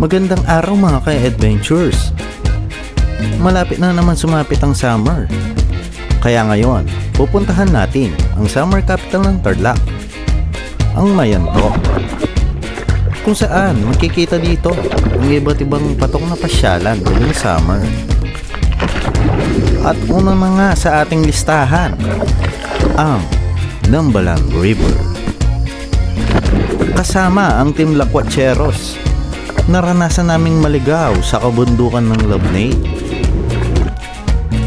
Magandang araw mga ka-adventures. Malapit na naman sumapit ang summer. Kaya ngayon, pupuntahan natin ang summer capital ng Tarlac, ang Mayanto. Kung saan makikita dito ang iba't ibang patok na pasyalan tuwing summer. At una na sa ating listahan, ang Nambalang River. Kasama ang Team Lacuacheros naranasan naming maligaw sa kabundukan ng Labnay.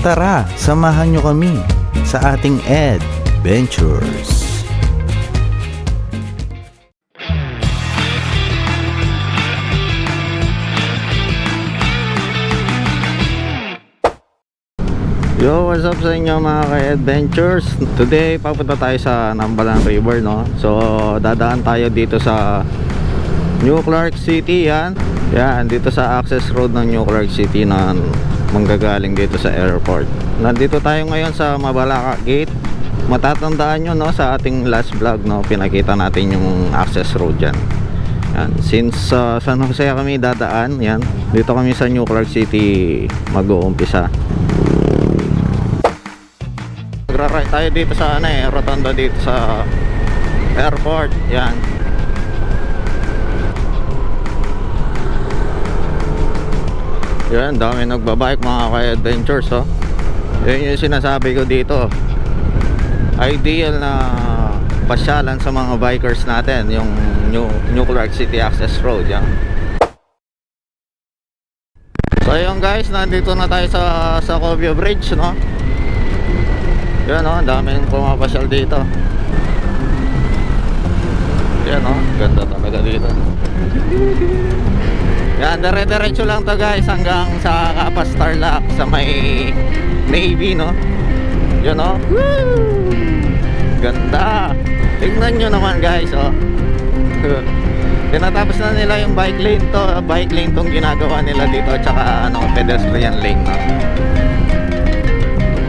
Tara, samahan nyo kami sa ating adventures. Yo, what's up sa inyo mga ka-adventures? Today, papunta tayo sa Nambalan River, no? So, dadaan tayo dito sa New Clark City, yan. Yan, dito sa access road ng New Clark City na manggagaling dito sa airport. Nandito tayo ngayon sa Mabalaka Gate. Matatandaan nyo, no, sa ating last vlog, no, pinakita natin yung access road dyan. Yan. Since uh, San Jose kami dadaan, yan, dito kami sa New Clark City mag-uumpisa. Magra-ride tayo dito sa ano eh, rotonda dito sa airport. Yan. Yan, dami nagbabike mga ka-adventures oh. Yan yung sinasabi ko dito. Ideal na pasyalan sa mga bikers natin, yung New, New Clark City Access Road. Yan. So yun guys, nandito na tayo sa sa Covio Bridge, no? Yan oh, daming pumapasyal dito. Yan oh, ganda talaga dito. Yan, dire-diretso lang to guys hanggang sa Kapas Tarlac sa may Navy, no? Yan oh. Woo! Ganda. Tingnan nyo naman guys, oh. Tinatapos na nila yung bike lane to, bike lane tong ginagawa nila dito tsaka ano, pedestrian lane, no?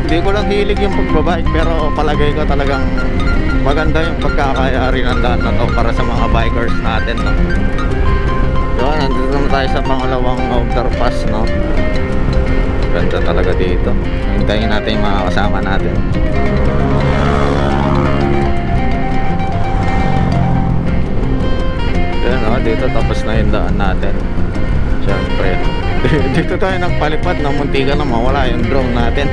Hindi ko lang hilig yung pagbabike pero palagay ko talagang maganda yung pagkakayari ng daan na to para sa mga bikers natin, no? Yun, nandito naman tayo sa pangalawang overpass, no? Ganda talaga dito. Hintayin natin yung mga kasama natin. Yan, no? Dito tapos na yung daan natin. Siyempre. dito tayo nagpalipad na muntika na mawala yung drone natin.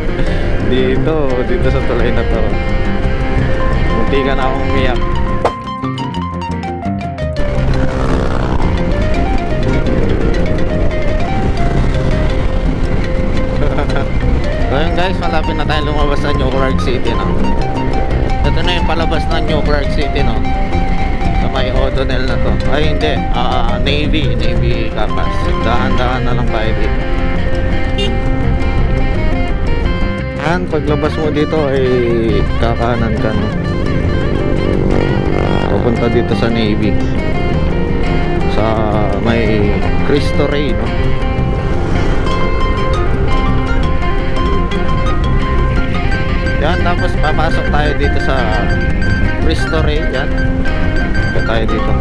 dito, dito sa tulay na to. Muntika na akong umiyak. Guys, malapit na tayo lumabas sa New Clark City no. Ito na yung palabas ng New Clark City no. Sa may O'Donnell na to. Ay hindi, ah, Navy, Navy Capas. Dahan-dahan na lang tayo dito. Yan, paglabas mo dito ay kakanan ka no. Papunta dito sa Navy. Sa may Cristo Rey no. Yan, tapos papasok tayo dito sa Cristo Rey. Yan. Ito tayo dito.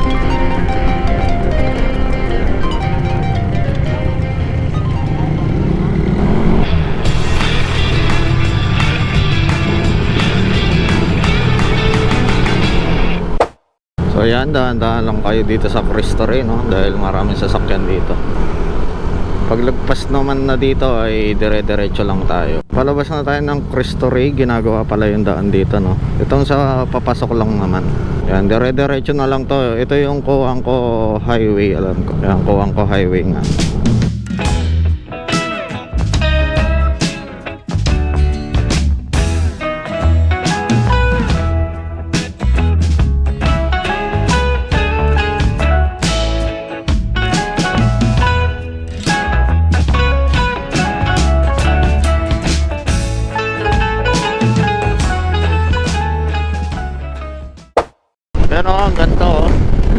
So yan, dahan-dahan lang kayo dito sa Cristo Rey, no? Dahil maraming sasakyan dito. Paglagpas naman na dito ay dire-diretso lang tayo. Palabas na tayo ng Cristo Rey, ginagawa pala yung daan dito, no? Itong sa papasok lang naman. Yan, dire-diretso na lang to. Ito yung Coangco Highway, alam ko. Yan, Coangco Highway nga. Pero ang ganito, oh.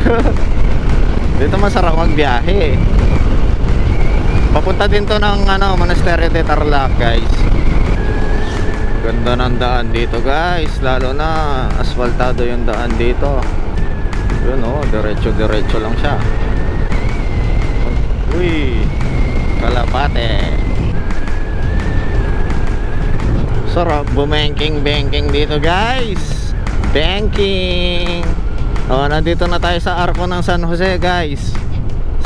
Dito masarap magbiyahe. Papunta din to ng ano, Monasterio de Tarlac, guys. Ganda ng daan dito, guys. Lalo na asfaltado yung daan dito. Yun oh, diretso-diretso lang siya. Uy, kalapate. Sarap bumengking-bengking dito guys. Banking. Oh, nandito na tayo sa arko ng San Jose guys.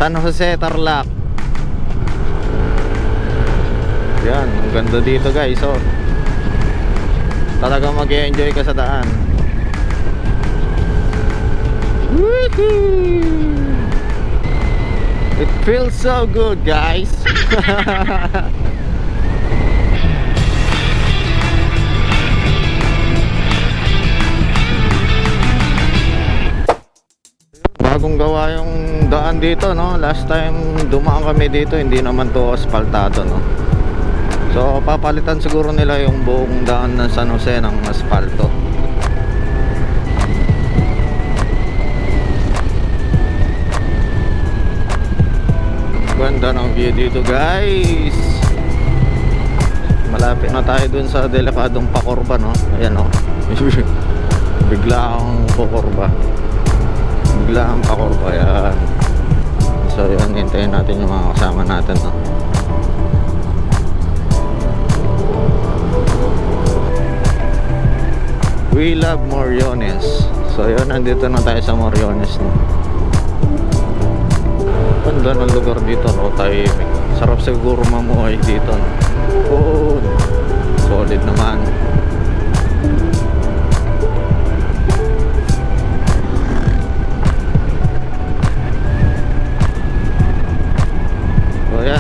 San Jose Tarlac. Yan, ang ganda dito guys. Oh. Talagang mag-enjoy ka sa daan. It feels so good, guys. Bagong gawa yung daan dito, no? Last time dumaan kami dito, hindi naman to asfaltado, no? So, papalitan siguro nila yung buong daan ng San Jose ng asfalto. Ganda ng view dito guys Malapit na tayo dun sa delikadong pakorba no Ayan o Bigla akong pakorba Bigla ang pakorba Ayan So yun hintayin natin yung mga kasama natin no We love Moriones So yun nandito na tayo sa Moriones no Ganda ng lugar dito, no? Sarap siguro mamuhay dito, no? Oo. Solid naman.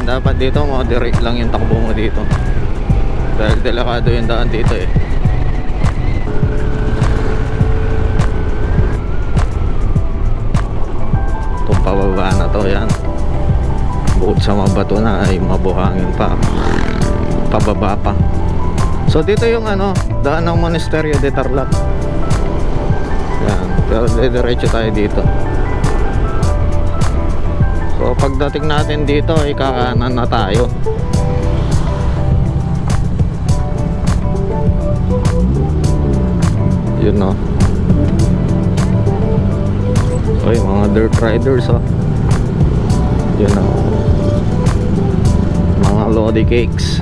Dapat dito moderate lang yung takbo mo dito. Dahil delikado yung daan dito eh. Itong pababa na to yan. Bukod sa mga bato na ay mabuhangin pa. Pababa pa. So dito yung ano daan ng Monasterio de Tarlac. Yan pero diretso tayo dito so pagdating natin dito ay kakanan na tayo yun no Oy, mga dirt riders oh. Yun oh. Mga lodi cakes.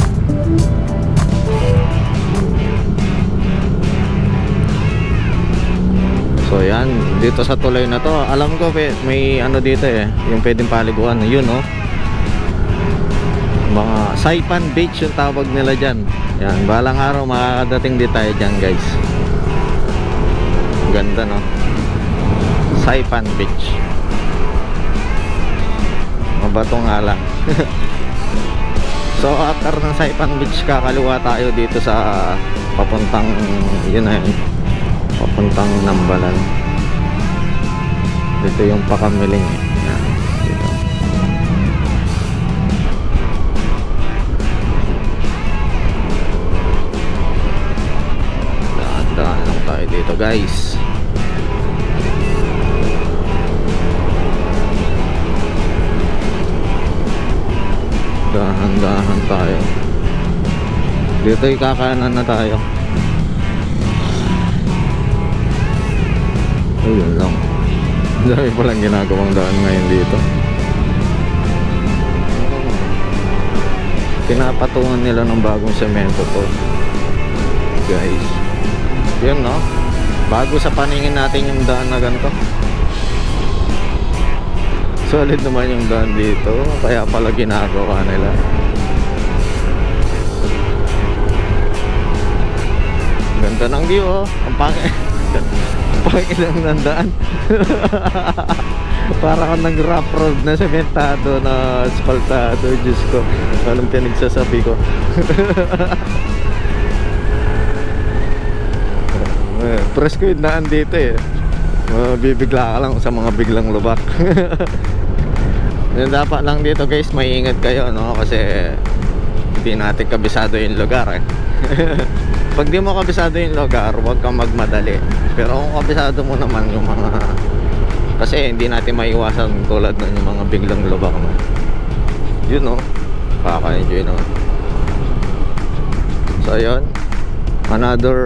So yan, dito sa tulay na to, alam ko may, ano dito eh, yung pwedeng paliguan, yun oh. Mga Saipan Beach yung tawag nila dyan. Yan, balang araw makakadating di tayo dyan guys. Ganda no. Saipan Beach. Mabato nga lang. so after ng Saipan Beach kakaliwa tayo dito sa papuntang yun na yun. Papuntang Nambalan. Dito yung pakamiling eh. Yan, dito. Tayo dito guys. Dahan-dahan tayo. Dito ikakanan na tayo. Ayun lang. Ang Dami palang ginagawang daan ngayon dito. Pinapatungan nila ng bagong semento to. Guys. Yun no. Bago sa paningin natin yung daan na ganito. Solid naman yung daan dito. Kaya pala ginagawa nila. Ganda ng view oh. Ang pangit. Ang pangit lang ng daan. Para kang nag-rough road na sementado na asfaltado. Diyos ko. Anong pinagsasabi ko. Presko yung daan dito eh. Mabibigla ka lang sa mga biglang lubak. Dapat lang dito guys, maingat kayo no kasi hindi natin kabisado yung lugar eh. Pag di mo kabisado yung lugar, huwag kang magmadali. Pero kung kabisado mo naman yung mga kasi hindi natin maiwasan tulad nun yung mga biglang lubak no. Yun no. Kaka-enjoy naman. So yun. Another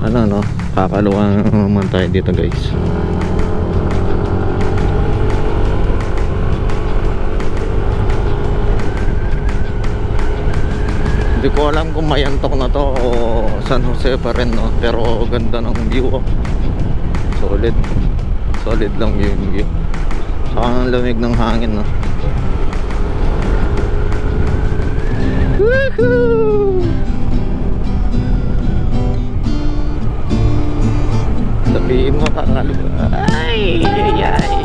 ano no, kakaluwa naman tayo dito guys. Hindi ko alam kung mayantok na to o San Jose pa rin no. Pero ganda ng view oh. Solid. Solid lang yung view. Saka ang lamig ng hangin no. Woohoo! Sabihin mo kakalo. Ay, ay, ay.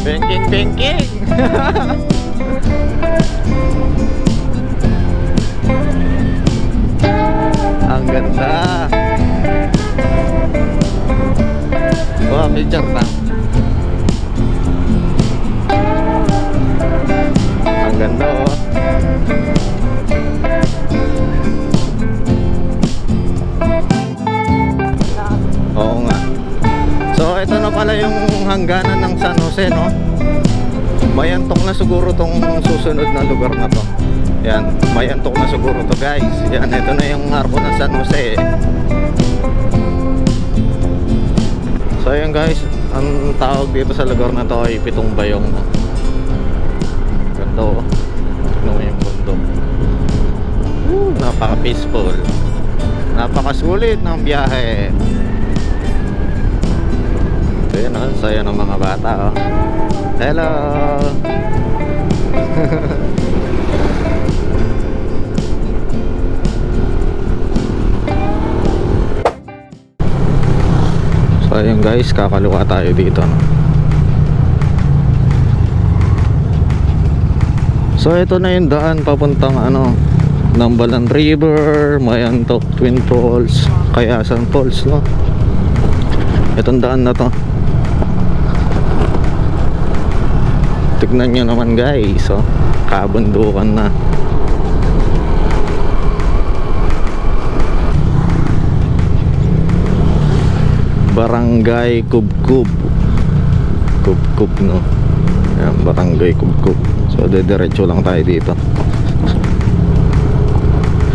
Benking, benking. Ang ganda. Wah, picture na. Ang ganda oh. Oo nga. So ito na pala yung hangganan ng San Jose no. Mayantok na siguro tong susunod na lugar na to. Yan, mayantok na siguro to guys. Yan, ito na yung arko ng San Jose. So ayan guys, ang tawag dito sa lugar na to ay Pitong Bayong. Ganda oh. Tignan mo yung bundok. Napaka-peaceful. Napakasulit ng biyahe. So yun oh, saya ng mga bata oh. Hello! so ayun guys, kakaliwa tayo dito no? So ito na yung daan papuntang ano Nambalan River, Mayantok Twin Falls, Kayasan Falls no. Itong daan na to. Tignan nyo naman guys, oh. Kabundukan na. Barangay Kubkub. Kubkub no. Ayan, Barangay Kubkub. So dediretso lang tayo dito.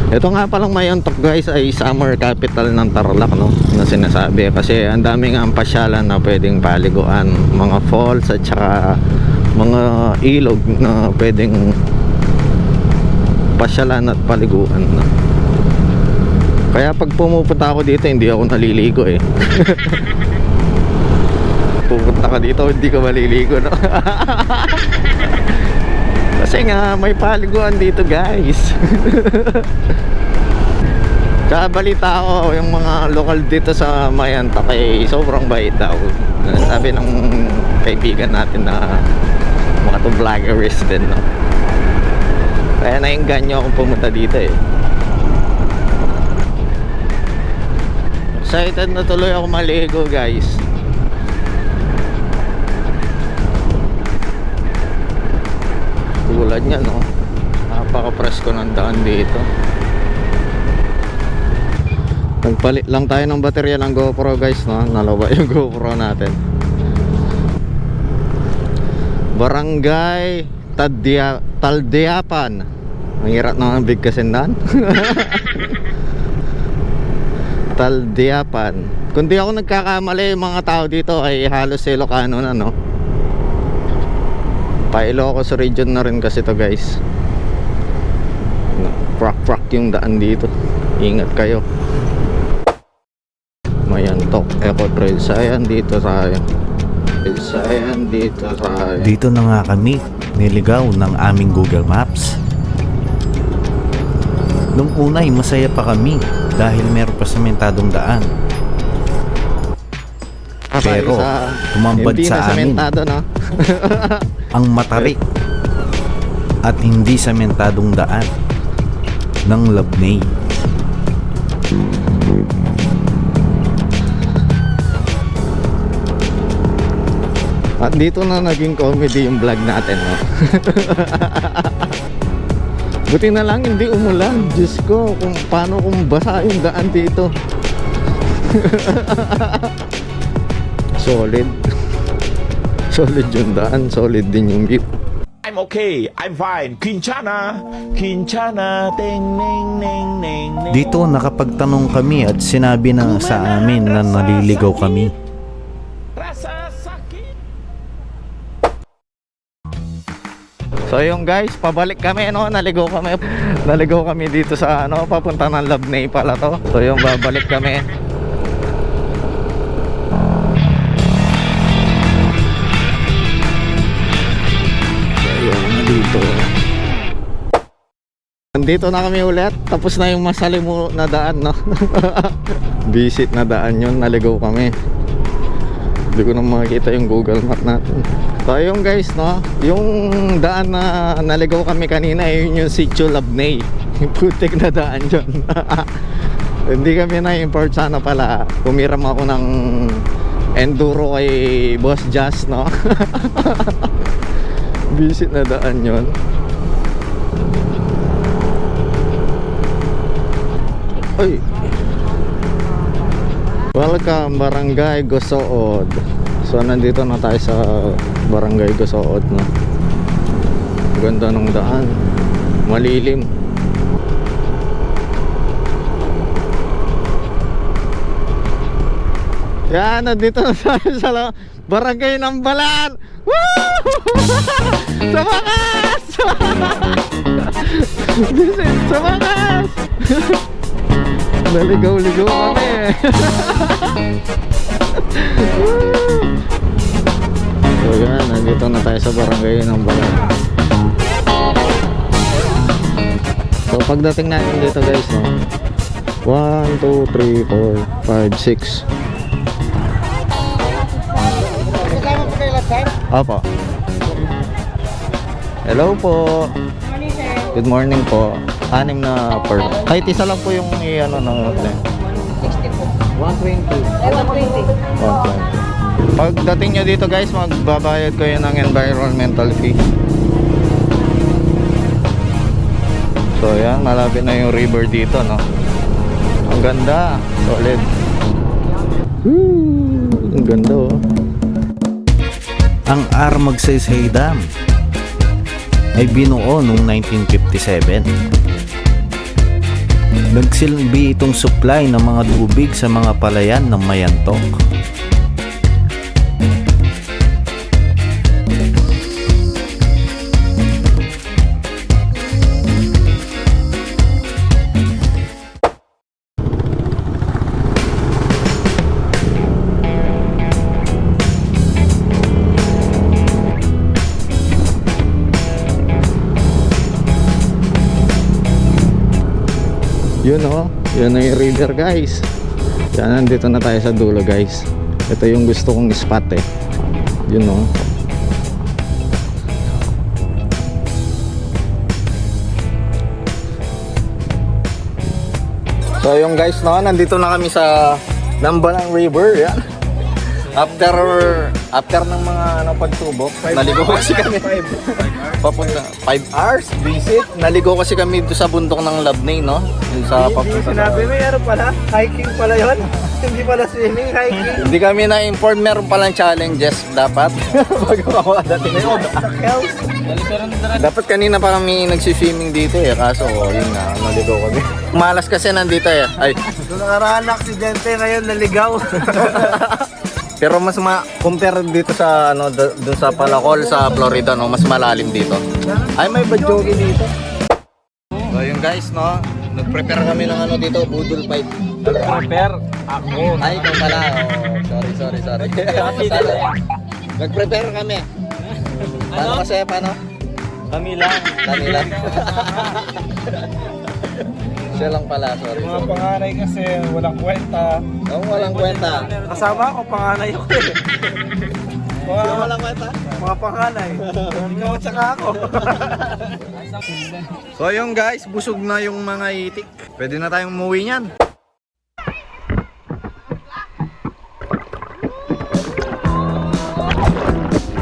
Ito nga palang Mayantok guys ay summer capital ng Tarlac no na sinasabi kasi ang daming ang pasyalan na pwedeng paliguan mga falls at saka mga ilog na pwedeng pasyalan at paliguan no. Kaya pag pumupunta ako dito hindi ako naliligo eh. Pupunta ka dito hindi ka maliligo no. Kasi nga may paliguan dito guys. Sa balita ko, yung mga lokal dito sa Mayanta kay sobrang bait daw. Sabi ng kaibigan natin na mga to vloggerist din, no? Kaya naingganyo akong pumunta dito eh. Excited na tuloy ako maligo guys. Tulad niya no. Napaka-presko ng daan dito. Nagpalit lang tayo ng baterya ng GoPro guys no. Nalawa yung GoPro natin. Barangay Tadia Taldeapan. Ang hirap na ang bigkasin daan. Taldeapan. Kung di ako nagkakamali, mga tao dito ay halos Ilocano na no. Pa Ilocos region na rin kasi to guys. Prak prak yung daan dito. Ingat kayo. Mayantok Eco Trail. Sayan dito tayo. Sayan dito tayo. Dito na nga kami, niligaw ng aming Google Maps. Nung una ay masaya pa kami dahil meron pa sementadong daan. Pero, tumambad sa amin. no? Ang matarik at hindi sementadong daan ng Labnay. At dito na naging comedy yung vlog natin, no? Buti na lang hindi umulan. Diyos ko, kung paano kung basa yung daan dito. solid. solid yung daan, solid din yung view. I'm okay. I'm fine. Quinchana. Quinchana. Ting, ning, ning, ning, ning. Dito nakapagtanong kami at sinabi na sa amin na naliligaw kami. So yung guys, pabalik kami no, naligo kami. Naligo kami dito sa ano, papunta ng Labnay pala to. So yung babalik kami. So dito. Nandito na kami ulit. Tapos na yung masalimu na daan, no? Visit na daan yun. Naligaw kami. Hindi ko na makikita yung Google Map natin. So yung guys, no? Yung daan na naligaw kami kanina, yun yung Sitio Labnay. Yung putik na daan yun. Hindi kami na-import sana pala. Pumiram ako ng enduro kay Boss Jazz, no? Visit na daan yun. Uy. Welcome Barangay Gosood. So nandito na tayo sa Barangay Gosood no. Ganda ng daan. Malilim. Yan, nandito na tayo sa Barangay ng Balan. Woo! sa wakas! Visit sa! Naligaw-ligaw kami. So yan, nandito na tayo sa barangay ng Balan So pagdating natin dito guys no? 1, 2, 3, 4, 5, 6 Opo. Hello po. Good morning po Anim na per Kahit isa lang po yung i-ano ng 60 po. 120 Ay, 120. 120 Pagdating nyo dito guys, magbabayad kayo ng environmental fee. So yan, malapit na yung river dito, no? Ang ganda, solid. Woo! Ang ganda, oh. Ang Armagsaysay Dam ay binuo noong 1957. Nagsilbi itong supply ng mga tubig sa mga palayan ng Mayantok. Yun, oh. Yun yung river, guys. Yan, nandito na tayo sa dulo, guys. Ito yung gusto kong spot, eh. Yun, oh. So yung guys no, nandito na kami sa Nambalang River, yan. After after ng mga ano pagsubok, naligo kasi kami. Papunta 5 hours visit. Naligo kasi kami doon sa bundok ng Labnay, no? Doon sa papunta. Sinabi mo, meron pala. Hiking pala yon. Hindi pala swimming, hiking. Hindi kami na-inform, meron palang challenges dapat bago ako dating. Health. Dapat kanina pa kami nagsiswimming dito eh, kaso oh, yun nga, naligo kami. Malas kasi nandito eh. Ay, nakaraan na aksidente, ngayon naligaw. Pero mas ma compare dito sa ano do- dun sa Palacol sa Florida no, mas malalim dito. Ay may badyogi dito. So yun guys no, nag-prepare kami ng ano dito, budol fight. Prepare ako. Ay ikaw pala. Oh, sorry, sorry, sorry. Nag-prepare kami. Paano kasi paano? Kami lang. Kami lang. Siya lang pala, sorry. Mga panganay kasi, walang kwenta. Oh, walang kwenta. Kasama ako, panganay ako eh. Mga, Sino walang kwenta? mga panganay. Ikaw at saka ako. So yung guys, busog na yung mga itik. Pwede na tayong umuwi niyan.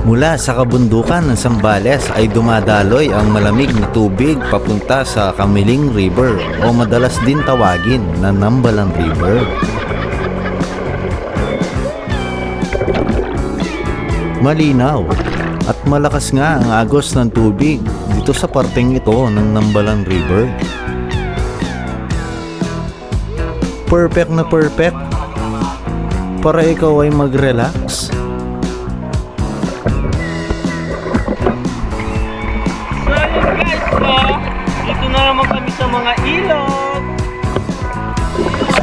Mula sa kabundukan ng Sambales ay dumadaloy ang malamig na tubig papunta sa Kamiling River o madalas din tawagin na Nambalan River. Malinaw at malakas nga ang agos ng tubig dito sa parteng ito ng Nambalan River. Perfect na perfect para ikaw ay mag-relax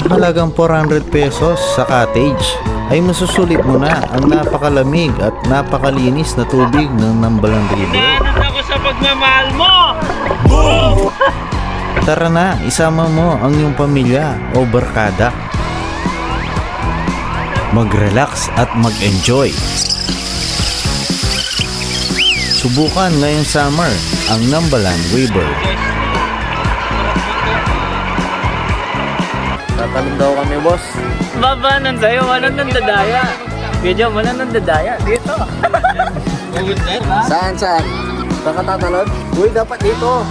halagang 400 pesos sa cottage ay masusulit mo na ang napakalamig at napakalinis na tubig ng Nambalan River. Ako sa pagmamahal mo! Tara na, isama mo ang iyong pamilya o barkada. Mag-relax at mag-enjoy. Subukan ngayong summer ang Nambalan River. Tatalon daw kami, boss. Baba nang sa'yo, walang nandadaya. Medyo walang nandadaya. Dito. Saan, saan? Saan ka tatalon? Uy, dapat dito.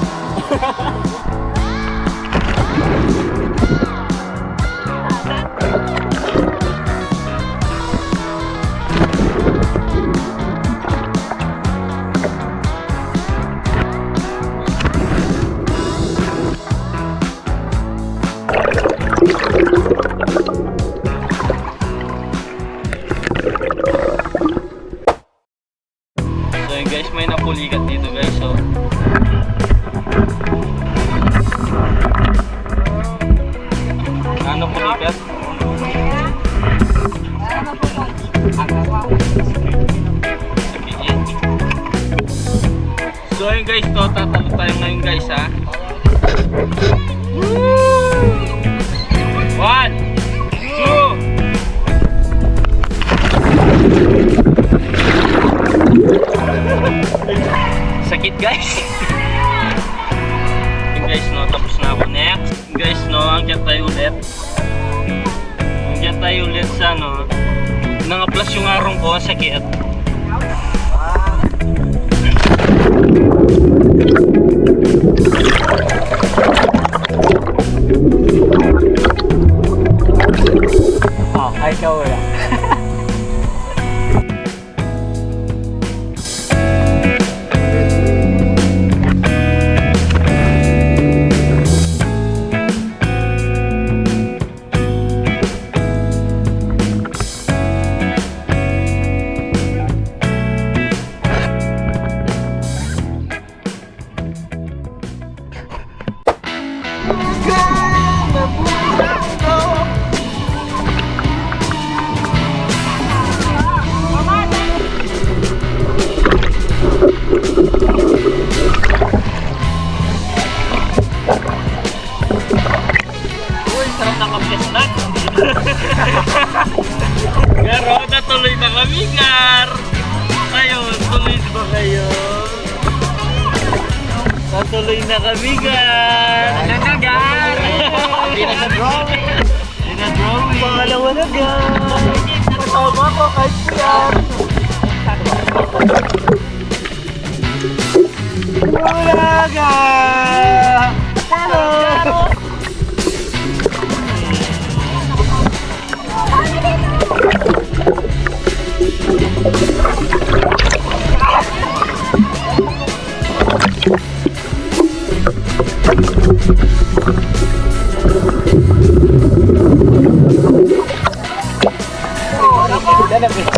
Yun guys, may napulikat dito guys. So, ano pulikat? So yun guys, to tatalo tayo ngayon guys ha. One, two, guys. Yung guys no, tapos na ako next. Yung guys no, hanggang tayo ulit. Hanggang tayo ulit sa no. Nangaplas yung arong ko, sakit. Oh, na. Garo, natuloy na kami, Gar. Kayo, tuloy ba kayo? Natuloy na kami, Gar. Ano na, Gar? Hindi na drawing. Hindi na drawing. Pangalawa na, Gar. Kasama ko kay Gar. Wala, Gar. Hello. At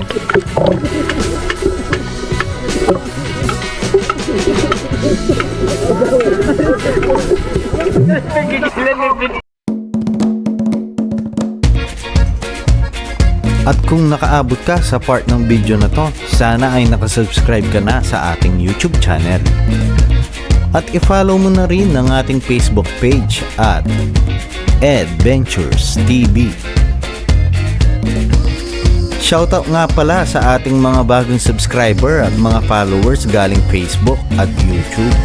kung nakaabot ka sa part ng video na to, sana ay nakasubscribe ka na sa ating YouTube channel. At i-follow mo na rin ang ating Facebook page at Adventures TV. Shoutout nga pala sa ating mga bagong subscriber at mga followers galing Facebook at YouTube.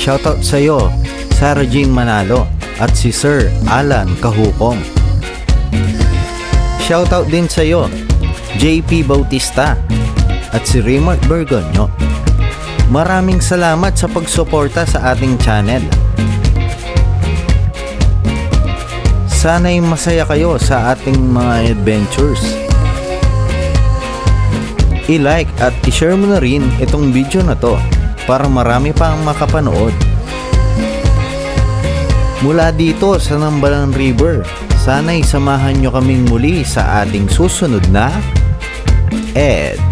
Shoutout sa iyo, Sarah Jane Manalo at si Sir Alan Kahukong. Shoutout din sa iyo, JP Bautista at si Raymart Bergonyo. Maraming salamat sa pagsuporta sa ating channel. Sana'y masaya kayo sa ating mga adventures. I-like at i-share mo na rin itong video na to para marami pa ang makapanood. Mula dito sa Nambalan River, sana'y samahan nyo kaming muli sa ating susunod na Adventure.